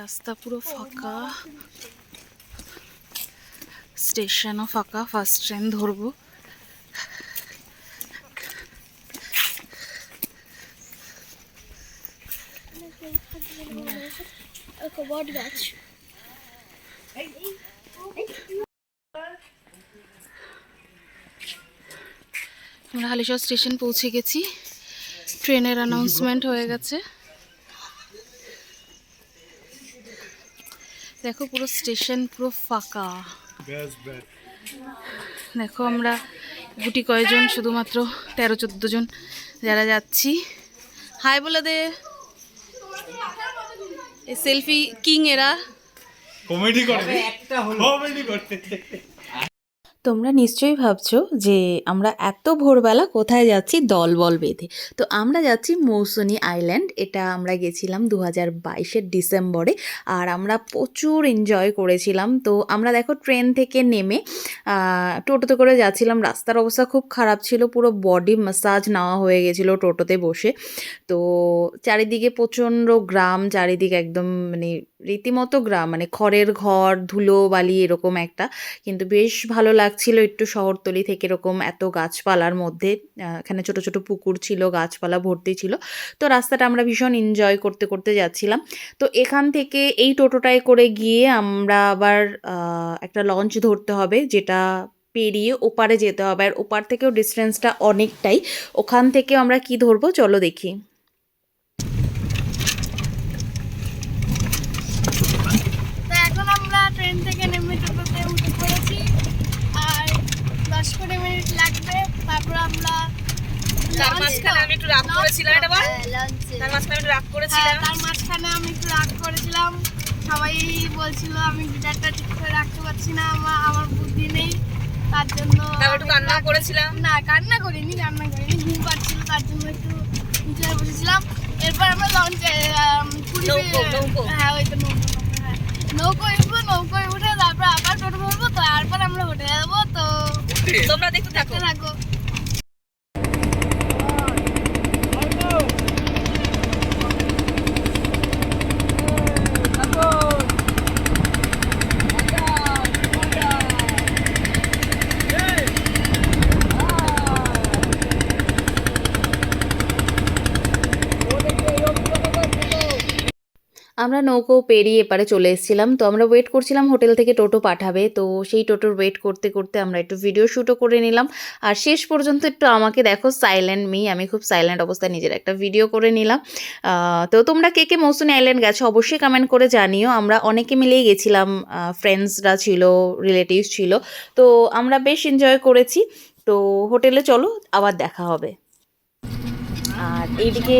রাস্তা পুরো ফাঁকা। স্টেশনও ফাঁকা ফার্স্ট ট্রেন ধরবো। আমরা হালিশহর স্টেশন পৌঁছে গেছি। ট্রেনের অ্যানাউন্সমেন্ট হয়ে গেছে। দেখো পুরো স্টেশন পুরো ফাঁকা। দেখো আমরা গুটি কয়জন শুধুমাত্র তেরো চোদ্দ জন যারা যাচ্ছি। হাই বলে দে। সেলফি কিং এরা। কমেডি করে। কমেডি করতে তোমরা নিশ্চয়ই ভাবছ যে আমরা এত ভোরবেলা কোথায় যাচ্ছি দলবল বেঁধে। তো আমরা যাচ্ছি মৌসুনি আইল্যান্ড, এটা আমরা গেছিলাম দু হাজার বাইশের ডিসেম্বরে, আর আমরা প্রচুর এনজয় করেছিলাম। তো আমরা দেখো ট্রেন থেকে নেমে টোটোতে করে যাচ্ছিলাম। রাস্তার অবস্থা খুব খারাপ ছিল, পুরো বডি ম্যাসাজ নেওয়া হয়ে গেছিল টোটোতে বসে। তো চারিদিকে প্রচণ্ড গ্রাম, চারিদিকে একদম মানে রীতিমতো গ্রাম মানে খড়ের ঘর, ধুলো বালি এরকম একটা। কিন্তু বেশ ভালো লাগছিল একটু শহরতলি থেকে এরকম এত গাছপালার মধ্যে। এখানে ছোট ছোট পুকুর ছিল, গাছপালা ভর্তি ছিল। তো রাস্তাটা আমরা ভীষণ এনজয় করতে করতে যাচ্ছিলাম। তো এখান থেকে এই টোটোটায় করে গিয়ে আমরা আবার একটা লঞ্চ ধরতে হবে যেটা পেরিয়ে ওপারে যেতে হবে। আর ওপার থেকেও ডিস্টেন্সটা অনেকটাই। ওখান থেকে আমরা কি ধরবো? চলো দেখি তো এখন আমরা ট্রেন থেকে নেমে টোটোতে উঠে পড়েছি আর দশ কুড়ি মিনিট লাগবে তারপর আমরা তার মাঝখানে আমি একটু রাগ করেছিলাম এটা বল? হ্যাঁ, launch এ। তার মাঝখানে একটু রাগ হ্যাঁ, করেছিলাম তার মাঝখানে আমি একটু রাগ করেছিলাম সবাই বলছিল আমি গিটারটা ঠিক করে রাখতে পারছি না আমার আমার বুদ্ধি নেই তার জন্য তারপর একটু কান্না করেছিলাম না কান্না করিনি কান্না করিনি ঘুম পাচ্ছিল তার জন্য একটু নিচে বসেছিলাম এরপর আমরা লঞ্চে নৌকো, নৌকো। হ্যাঁ ওই তো নৌকো নৌকো, হ্যাঁ নৌকোয় উঠে তারপর আবার টোটো ধরবো তারপর আমরা হোটেলে যাব তো তোমরা দেখতে থাকো দেখতে থাকো আমরা নৌকো পেরিয়ে এপারে চলে এসেছিলাম। তো আমরা ওয়েট করছিলাম হোটেল থেকে টোটো পাঠাবে। তো সেই টোটোর ওয়েট করতে করতে আমরা একটু ভিডিও শ্যুটও করে নিলাম। আর শেষ পর্যন্ত একটু আমাকে দেখো সাইলেন্ট মি আমি খুব সাইলেন্ট অবস্থায় নিজের একটা ভিডিও করে নিলাম। তো তোমরা কে কে মৌসুমি আইল্যান্ড গেছো অবশ্যই কমেন্ট করে জানিও। আমরা অনেকে মিলেই গেছিলাম ফ্রেন্ডসরা ছিল রিলেটিভস ছিল। তো আমরা বেশ এনজয় করেছি। তো হোটেলে চলো, আবার দেখা হবে। আর এইদিকে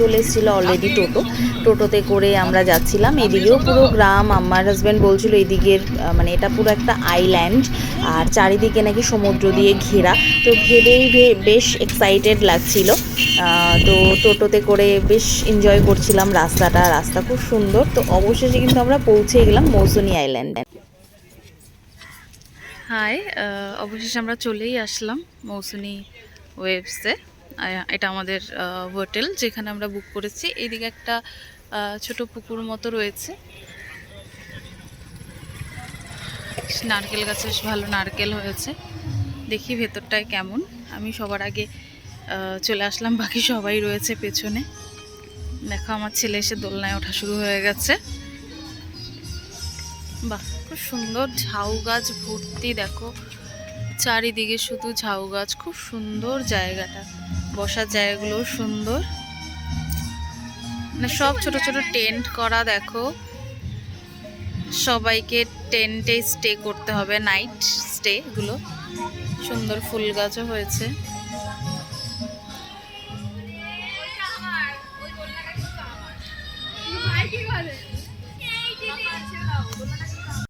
চলে এসেছিল অলরেডি টোটো। টোটোতে করে আমরা যাচ্ছিলাম। এদিকেও পুরো গ্রাম, আমার হাজব্যান্ড বলছিল এদিকের মানে এটা পুরো একটা আইল্যান্ড আর চারিদিকে নাকি সমুদ্র দিয়ে ঘেরা। তো ভেবেই বেশ এক্সাইটেড লাগছিল। তো টোটোতে করে বেশ এনজয় করছিলাম রাস্তাটা। রাস্তা খুব সুন্দর। তো অবশেষে কিন্তু আমরা পৌঁছে গেলাম মৌসুনি আইল্যান্ডে হাই অবশেষে আমরা চলেই আসলাম মৌসুনি ওয়েবসে এটা আমাদের হোটেল যেখানে আমরা বুক করেছি। এইদিকে একটা ছোট পুকুর মতো রয়েছে। নারকেল গাছে ভালো নারকেল হয়েছে। দেখি ভেতরটায় কেমন। আমি সবার আগে চলে আসলাম, বাকি সবাই রয়েছে পেছনে। দেখো, আমার ছেলে এসে দোলনায় ওঠা শুরু হয়ে গেছে। বাহ, খুব সুন্দর ঝাউ গাছ ভর্তি, দেখো। চারিদিকে শুধু ঝাউ গাছ, খুব সুন্দর জায়গাটা। বসার জায়গাগুলো সুন্দর। মানে সব ছোট ছোট টেন্ট করা, দেখো। সবাইকে টেন্টে স্টে করতে হবে, নাইট স্টে গুলো। সুন্দর ফুল গাছও হয়েছে।